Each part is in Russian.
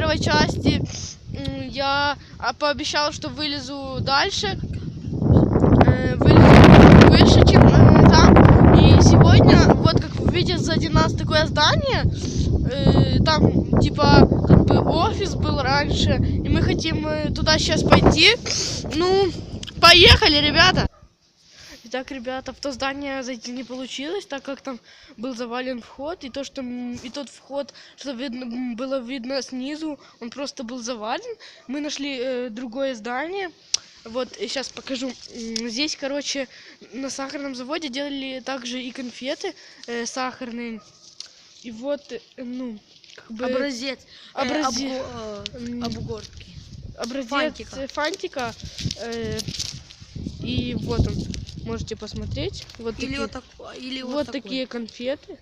первой части я а, пообещал, что вылезу дальше. Э, Вылезу выше, чем э, там. И сегодня, вот как вы видите, сзади нас такое здание. Э, Там, типа, как бы офис был раньше. И мы хотим э, туда сейчас пойти. Ну, поехали, ребята! Итак, ребята, в то здание зайти не получилось, так как там был завален вход, и то, что и тот вход, что видно, было видно снизу, он просто был завален. Мы нашли э, другое здание. Вот, сейчас покажу. Здесь, короче, на сахарном заводе делали также и конфеты э, сахарные. И вот, э, ну, как бы Образец. э, Образец. обго- э, м, обгортки. образец фантика. э, фантика. э, и вот он, можете посмотреть. Вот Или такие. вот, такой, или вот, Вот такой. такие конфеты.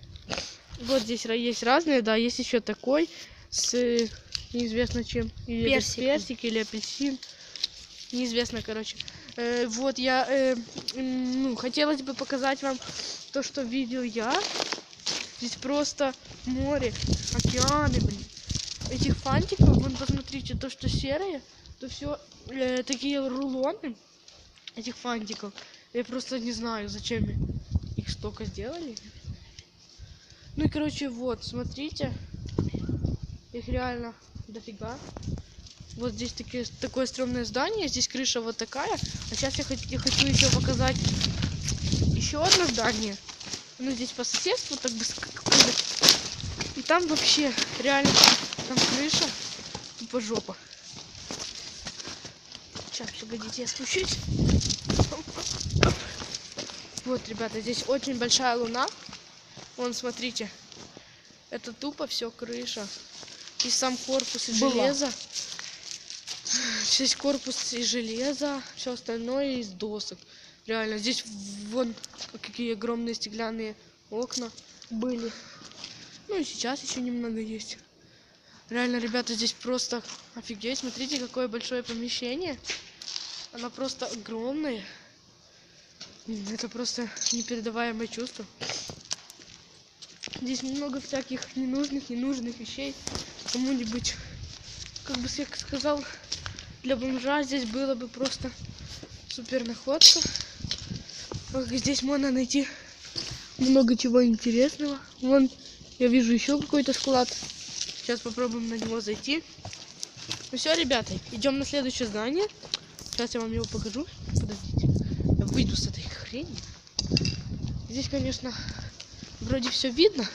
Вот здесь есть разные, да, есть еще такой с э, неизвестно чем. Или это Персиком. персик, или апельсин. Неизвестно, короче. Э, вот я, э, ну, хотелось бы показать вам то, что видел я. Здесь просто море, океаны, блин. Этих фантиков, вон посмотрите, то, что серое, то все такие рулоны этих фантиков. Я просто не знаю, зачем их столько сделали. Ну и короче, вот, смотрите. Их реально дофига. Вот здесь такие, такое стрёмное здание, здесь крыша вот такая. А сейчас я, хот- я хочу еще показать еще одно здание. Ну здесь по соседству, так бы. И там вообще реально там крыша тупо жопа. Сейчас, погодите, я спущусь. Вот, ребята, здесь очень большая луна. Вон, смотрите. Это тупо все крыша. И сам корпус из Была. железа. Здесь корпус из железа, все остальное из досок. Реально, здесь вон какие огромные стеклянные окна были. Ну и сейчас еще немного есть. Реально, ребята, здесь просто офигеть. Смотрите, какое большое помещение. Оно просто огромное. М, Это просто непередаваемое чувство. Здесь много всяких ненужных, ненужных вещей. Кому-нибудь, как бы я сказал, для бомжа здесь было бы просто супер находка. Здесь можно найти много чего интересного. Вон, я вижу еще какой-то склад. Сейчас попробуем на него зайти. Ну все, ребята, идем на следующее здание. Сейчас я вам его покажу. Подождите. Я выйду с этой хрени. Здесь, конечно, вроде все видно,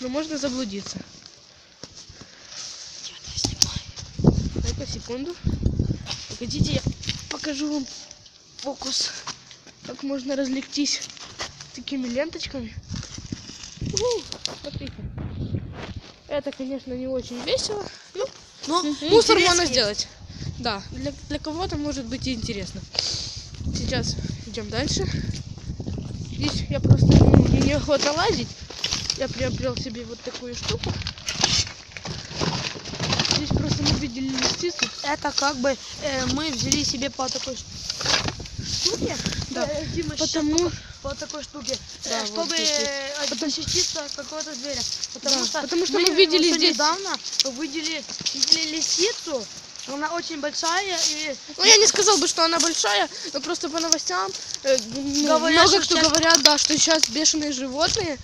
но можно заблудиться. Дай-ка секунду. Погодите, я покажу вам фокус. Как можно разлегтись такими ленточками. У, смотрите. Это, конечно, не очень весело. Ну, Ну, Мусор можно сделать. Да, для, для кого-то может быть и интересно. Сейчас идем дальше. Здесь я просто ну, мне неохота лазить. Я приобрел себе вот такую штуку. Здесь просто мы видели лисицу. Это как бы э, мы взяли себе по такой штуке. Да. Э, Дима, Потому- по такой штуке, э, Да, вот чтобы здесь э, защититься от какого-то зверя. Потому Да, что, потому что мы видели вот здесь- недавно видели, видели лисицу. Она очень большая и Ну, я не сказал бы, что она большая, но просто по новостям э, ну, Говорят, много кто сейчас- говорят, да, что сейчас бешеные животные.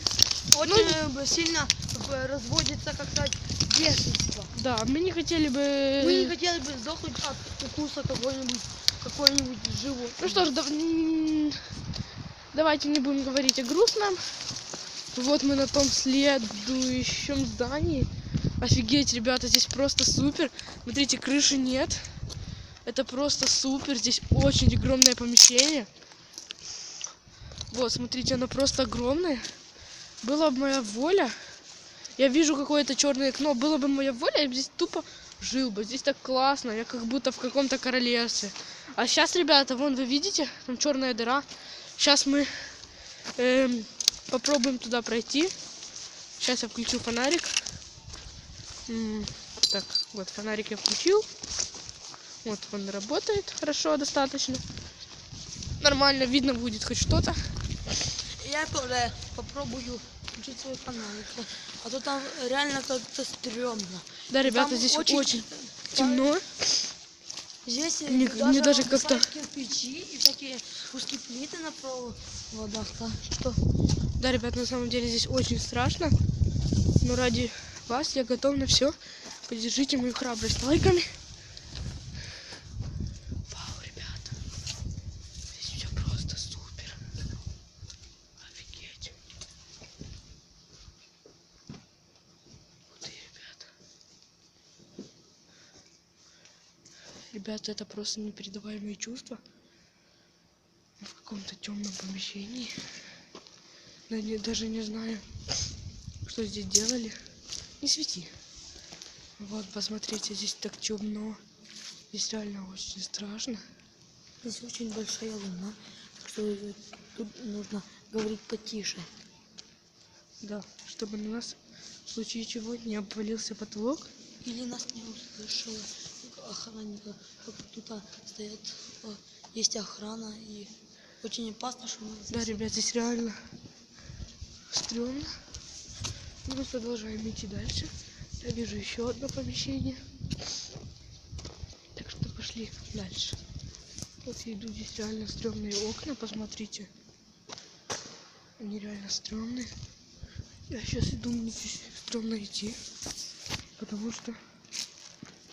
очень Ну, э, сильно э, разводится, как сказать, бешенство. Да, мы не хотели бы... Мы не хотели бы сдохнуть от укуса какой-нибудь какой-нибудь животного. Ну что ж, да- давайте не будем говорить о грустном. Вот мы на том следующем здании. Офигеть, ребята, здесь просто супер. Смотрите, крыши нет. Это просто супер. Здесь очень огромное помещение. Вот, смотрите, оно просто огромное. Была бы моя воля. Я вижу какое-то черное окно. Было бы моя воля, я бы здесь тупо жил бы. Здесь так классно. Я как будто в каком-то королевстве. А сейчас, ребята, вон вы видите, там черная дыра. Сейчас мы эм, попробуем туда пройти. Сейчас я включу фонарик. Так, вот фонарик я включил. Вот он работает хорошо достаточно. Нормально видно будет хоть что-то. Я тоже попробую включить свой фонарик. А то там реально как-то стрёмно. Да, ребята, Там здесь очень, очень- темно. Здесь Мне- мне даже как-то- кирпичи и всякие куски плиты на проводах. Так что Да, ребят, на самом деле здесь очень страшно. Но ради вас я готов на все. Поддержите мою храбрость лайками. Вау, ребята. Здесь все просто супер. Офигеть. Ух ты, ребята. Ребята, это просто непередаваемые чувства. В каком-то темном помещении. Да не, даже не знаю, что здесь делали. Не свети. Вот, посмотрите, здесь так темно. Здесь реально очень страшно. здесь очень большая луна. Так что тут нужно говорить потише. Да, чтобы на нас в случае чего не обвалился потолок. Или нас не услышала охранника. Тут стоят, а, есть охрана и очень опасно, что мы Да, ребят, здесь реально стрёмно. Мы продолжаем идти дальше. Я вижу еще одно помещение. Так что пошли дальше. Вот я иду, здесь реально стрёмные окна, посмотрите. Они реально стрёмные. Я сейчас иду, мне здесь стрёмно идти. Потому что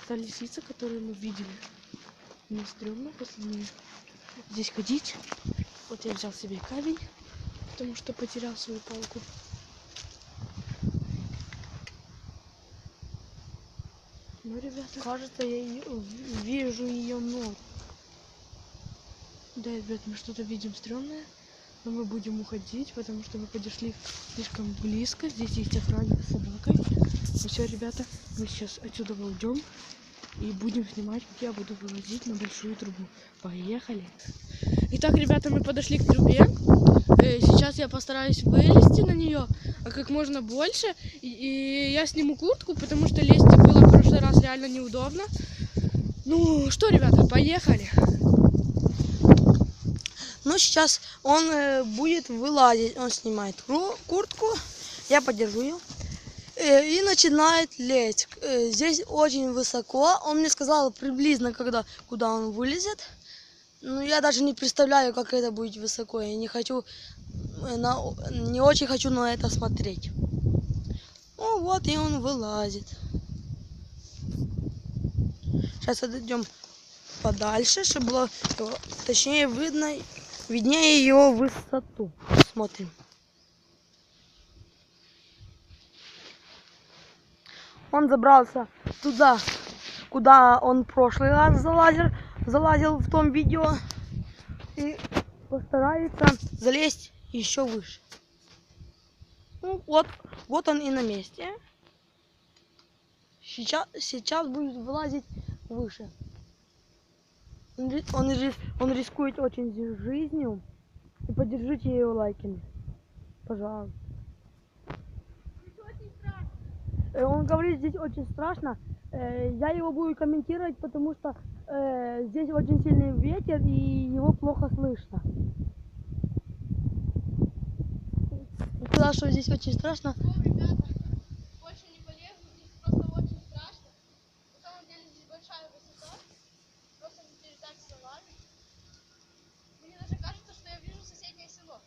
та лисица, которую мы видели, мне стрёмно после нее здесь ходить. Вот я взял себе камень, потому что потерял свою палку. Ну, ребята, Кажется, я вижу ее ног. да, ребят, мы что-то видим стрёмное, но мы будем уходить, потому что мы подошли слишком близко. Здесь есть охранник с собакой. Ну все, ребята, мы сейчас отсюда уйдем и будем снимать, как я буду вывозить на большую трубу. Поехали! Итак, ребята, мы подошли к трубе. Э, Сейчас я постараюсь вылезти на нее, а как можно больше. И, и я сниму куртку, потому что лезть было в прошлый раз реально неудобно. Ну что, ребята, поехали. Ну, сейчас он э, будет вылазить. Он снимает куртку, я подержу ее. Э, и начинает лезть. Э, здесь очень высоко. Он мне сказал приблизно, когда, куда он вылезет. Ну, я даже не представляю, как это будет высоко. Я не хочу, э, на, не очень хочу на это смотреть. Ну, вот и он вылазит. Сейчас отойдем подальше, чтобы было точнее видно, виднее его высоту. Смотрим. Он забрался туда, куда он прошлый раз залазил, залазил в том видео. И постарается залезть еще выше. Ну вот, вот он и на месте. Сейчас, сейчас будет вылазить выше. Он, он, он рискует очень жизнью. И поддержите его лайками. Пожалуйста. Э, Он говорит, здесь очень страшно. Э, Я его буду комментировать, потому что э, здесь очень сильный ветер и его плохо слышно. Сказал, что здесь очень страшно. Ну, ребята, больше не полезу, здесь просто очень страшно. На самом деле здесь большая высота, просто не передать словами. Мне даже кажется, что я вижу соседнее село.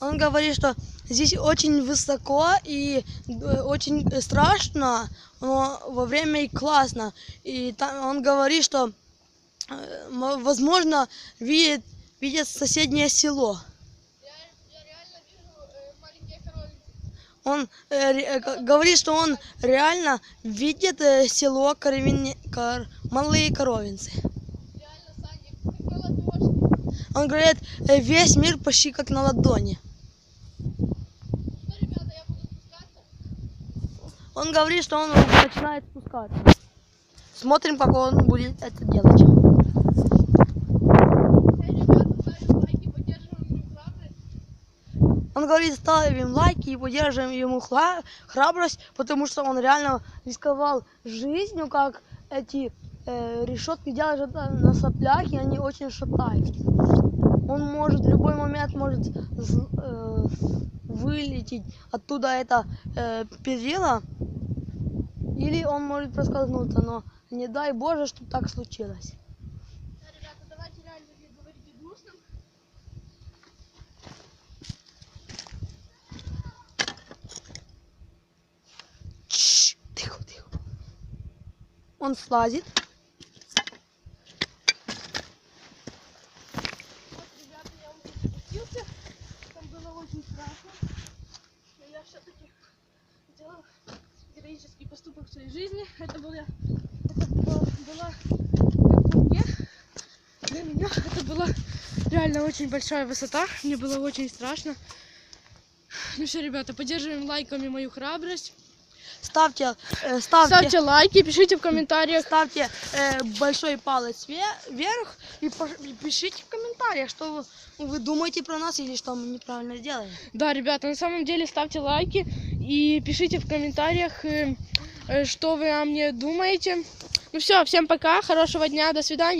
Он говорит, что здесь очень высоко и э, очень страшно, но во время и классно. И там он говорит, что э, возможно видит, видит соседнее село. Он э, э, говорит, что он реально видит э, село Коровин- Кор- Малые Коровинцы. Реально, Саня. Он говорит, весь мир почти как на ладони. Что, ребята, я буду спускаться? Он говорит, что он начинает спускаться. Смотрим, как он будет это делать. Он говорит, ставим лайки и поддерживаем ему храбрость, потому что он реально рисковал жизнью, как эти э, решетки делают на соплях, и они очень шатаются. он может в любой момент может э, вылететь оттуда это э, перила, или он может проскользнуться, но не дай Боже, чтобы так случилось. Да, ребята, давайте реально не говорите грустным. Тш, Тихо, тихо. Он слазит. Вот, ребята, я уже спустился. Там было очень страшно. Но я все-таки сделал героический поступок в своей жизни. Это было, это было, была, как мне, для меня это была реально очень большая высота. Мне было очень страшно. Ну все, ребята, поддерживаем лайками мою храбрость. Ставьте, э, ставьте, Ставьте лайки, пишите в комментариях. ставьте э, большой палец ве- вверх и, и пишите в комментариях, что вы, вы думаете про нас или что мы неправильно сделали. Да, ребята, на самом деле ставьте лайки и пишите в комментариях, э, э, что вы о мне думаете. Ну все, всем пока, хорошего дня, до свидания.